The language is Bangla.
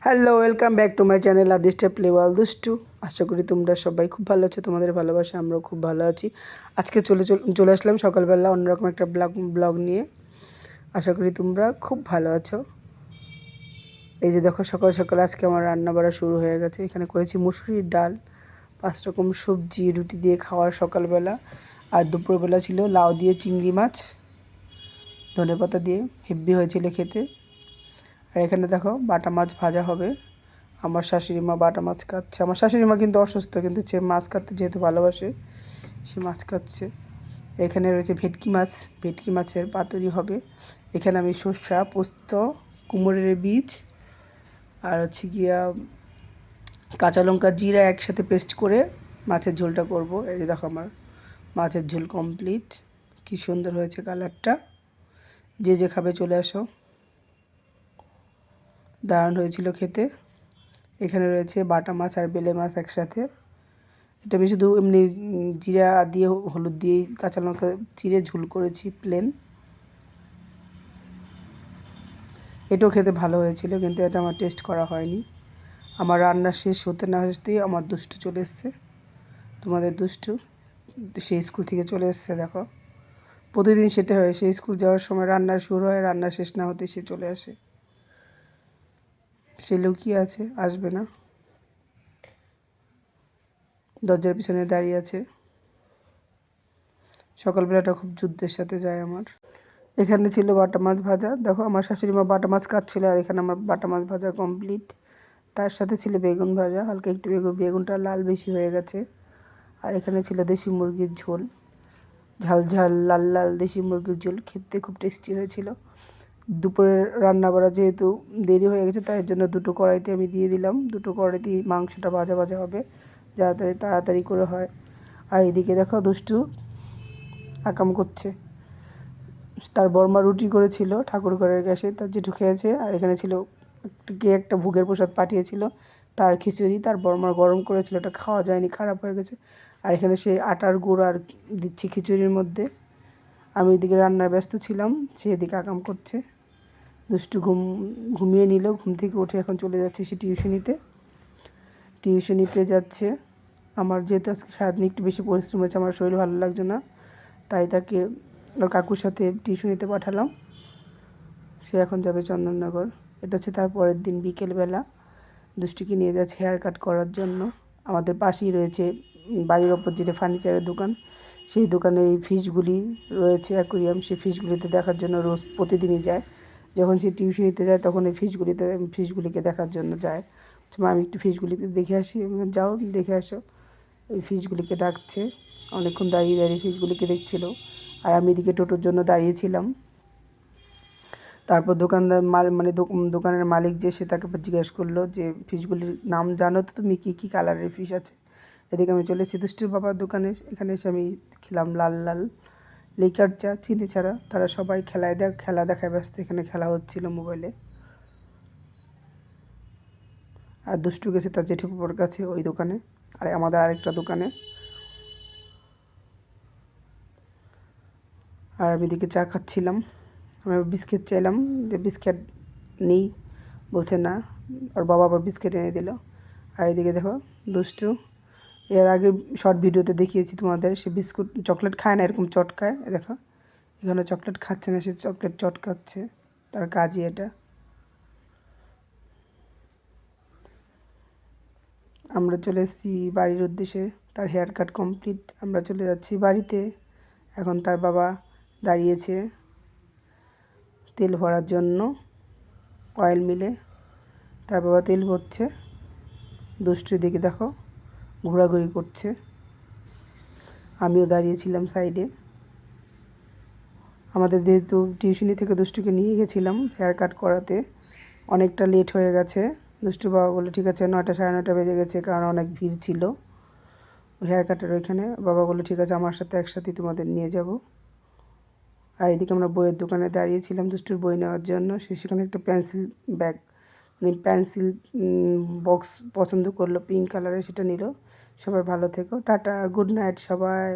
Hello welcome back to my channel Adishta প্লেওয়াল দুষ্টু আশা করি তোমরা সবাই খুব ভালো আছো, তোমাদের ভালোবাসা, আমরাও খুব ভালো আছি। আজকে চলে চল- আসলাম সকালবেলা অন্যরকম একটা ব্লগ ব্লগ নিয়ে। আশা করি তোমরা খুব ভালো আছো। এই যে দেখো, সকাল সকাল আজকে আমার রান্না বাড়া শুরু হয়ে গেছে। এখানে করেছি মুসুরির ডাল, পাঁচ রকম সবজি, রুটি দিয়ে খাওয়ার সকালবেলা। আর দুপুরবেলা ছিল লাউ দিয়ে চিংড়ি মাছ, ধনেপাতা দিয়ে হেব্বি হয়েছিল খেতে। আর এখানে দেখো বাটা মাছ ভাজা হবে। আমার শাশুড়ি মা বাটা মাছ খাচ্ছে। আমার শাশুড়ি মা কিন্তু অসুস্থ, কিন্তু সে মাছ খাচ্ছে যেহেতু ভালোবাসে, সে মাছ খাচ্ছে। এখানে রয়েছে ভেটকি মাছ। ভেটকি মাছের পাতুরি হবে। এখানে আমি সর্ষা পোস্ত, কুমড়ের বীজ আর হচ্ছে গিয়া কাঁচা লঙ্কা জিরা একসাথে পেস্ট করে মাছের ঝোলটা করব। এই যে দেখো আমার মাছের ঝোল কমপ্লিট। কি সুন্দর হয়েছে কালারটা। যে যে খাবে চলে আসো। দারুণ হয়েছিল খেতে। এখানে রয়েছে বাটা মাছ আর বেলে মাছ একসাথে। এটা আমি শুধু এমনি জিরা দিয়ে, হলুদ দিয়ে কাঁচা লঙ্কা চিড়ে ঝুল করেছি প্লেন এটাও খেতে ভালো হয়েছিল কিন্তু এটা আমার টেস্ট করা হয়নি। আমার রান্না শেষ হতে না হতেই আমার দুষ্টু চলে এসছে। তোমাদের দুষ্টু সে স্কুল থেকে চলে এসছে, দেখো। প্রতিদিন সেটা হয় সে স্কুল যাওয়ার সময় রান্না শুরু হয়, রান্না শেষ না হতে সে চলে আসে। সে লুকিয়ে আছে, আসবে না। দরজার পিছনে দাঁড়িয়ে আছে। সকালবেলাটা খুব যুদ্ধের সাথে যায় আমার। এখানে ছিল বাটা মাছ ভাজা। দেখো, আমার শাশুড়ি মা বাটা মাছ কাটছিল আর এখানে আমার বাটা মাছ ভাজা কমপ্লিট তার সাথে ছিল বেগুন ভাজা, হালকা একটু বেগুন, বেগুনটা লাল বেশি হয়ে গেছে। আর এখানে ছিল দেশি মুরগির ঝোল। ঝাল ঝাল, লাল লাল দেশি মুরগির ঝোল, খেতে খুব টেস্টি হয়েছিল। দুপুরের রান্না বাড়া যেহেতু দেরি হয়ে গেছে, তাই জন্য দুটো কড়াইতে আমি দিয়ে দিলাম। দুটো কড়াইতে মাংসটা ভাজা ভাজা হবে, যাতে তাড়াতাড়ি করে হয়। আর এদিকে দেখো দুষ্টু আকাম করছে। তার বর্মা রুটি করেছিল ঠাকুর ঘরের গ্যাসে, তার জেঠু খেয়েছে, আর এখানে ছিল কে একটা ভোগের প্রসাদ পাঠিয়েছিল, তার খিচুড়ি, তার বর্মার গরম করেছিল, ওটা খাওয়া যায়নি, খারাপ হয়ে গেছে। আর এখানে সে আটার গুঁড়ো আর দিচ্ছি খিচুড়ির মধ্যে। আমি এদিকে রান্নায় ব্যস্ত ছিলাম, সে এদিকে আকাম করছে। দুষ্টু ঘুম, ঘুমিয়ে নিল, ঘুম থেকে উঠে এখন চলে যাচ্ছে সে টিউশনিতে। টিউশনিতে যাচ্ছে। আমার যেহেতু আজকে সারাদিন একটু বেশি পরিশ্রম হয়েছে, আমার শরীর ভালো লাগছে না, তাই তাকে ওর কাকুর সাথে টিউশনিতে পাঠালাম। সে এখন যাবে চন্দননগর। এটা হচ্ছে তার পরের দিন বিকেলবেলা। দুষ্টুকে নিয়ে যাচ্ছে হেয়ার কাট করার জন্য। আমাদের পাশেই রয়েছে বাড়ির ওপর যেটা ফার্নিচারের দোকান, সেই দোকানে এই ফিশগুলি রয়েছে অ্যাকুরিয়াম সেই ফিশগুলিতে দেখার জন্য রোজ প্রতিদিনই যায়। যখন সে টিউশনিতে যায়, তখন এই ফিশগুলিতে, ফিশগুলিকে দেখার জন্য যায়। আমি একটু ফিশগুলিতে দেখে আসি যাও, দেখে আসো। ওই ফিশগুলিকে ডাকছে, অনেকক্ষণ দাঁড়িয়ে দাঁড়িয়ে ফিশগুলিকে দেখছিল। আর আমি এদিকে টোটোর জন্য দাঁড়িয়েছিলাম। তারপর দোকানদার মাল মানে দোকানের মালিক যে, সে তাকে জিজ্ঞেস করল যে, ফিশগুলির নাম জানো তো তুমি? কী কী কালারের ফিশ আছে? এদিকে আমি চলে এসেছি। দুষ্টুর বাবার দোকানে, এখানে এসে আমি খেলাম লাল লাল। লিকার চা চিনি ছাড়া, তারা সবাই খেলায় দেখ, খেলা দেখায় ব্যস্ত। এখানে খেলা হচ্ছিল মোবাইলে আর দুষ্টু গেছে তার জেঠুপুর কাছে ওই দোকানে, আর আমাদের আরেকটা দোকানে। আর আমি এদিকে চা খাচ্ছিলাম। আমি বিস্কিট চাইলাম যে বিস্কিট নেই। বলছে না, ওর বাবা আবার বিস্কিট এনে দিল। আর এদিকে দেখো দুষ্টু এর আগে শর্ট ভিডিওতে দেখিয়েছি তোমাদের, সে বিস্কুট চকলেট খায় না, এরকম চটকায় দেখো। এখানে চকলেট খাচ্ছে না, সে চকলেট চটকাচ্ছে, তার কাজই এটা। আমরা চলে এসেছি বাড়ির উদ্দেশ্যে, তার হেয়ার কাট কমপ্লিট আমরা চলে যাচ্ছি বাড়িতে। এখন তার বাবা দাঁড়িয়েছে তেল ভরার জন্য অয়েল মিলে। তার বাবা তেল ভরছে, দুষ্টু দিকে দেখো। ঘোরাঘুরি করছে। আমিও দাঁড়িয়েছিলাম সাইডে আমাদের যেহেতু টিউশনি থেকে দুষ্টুকে নিয়ে গেছিলাম হেয়ার কাট করাতে। অনেকটা লেট হয়ে গেছে। দুষ্টু বাবা বলে ঠিক আছে, নয়টা সাড়ে নয়টা বেজে গেছে, কারণ অনেক ভিড় ছিল। হেয়ার কাটের ওইখানে। বাবা বলল, ঠিক আছে, আমার সাথে একসাথেই তোমাদের নিয়ে যাব। আর এদিকে আমরা বইয়ের দোকানে দাঁড়িয়েছিলাম দুষ্টুর বই নেওয়ার জন্য। সে সেখানে একটা পেন্সিল ব্যাগ মানে পেন্সিল বক্স পছন্দ করল পিঙ্ক কালারের সেটা নিল। সবাই ভালো থেকো, টাটা গুড নাইট সবাই।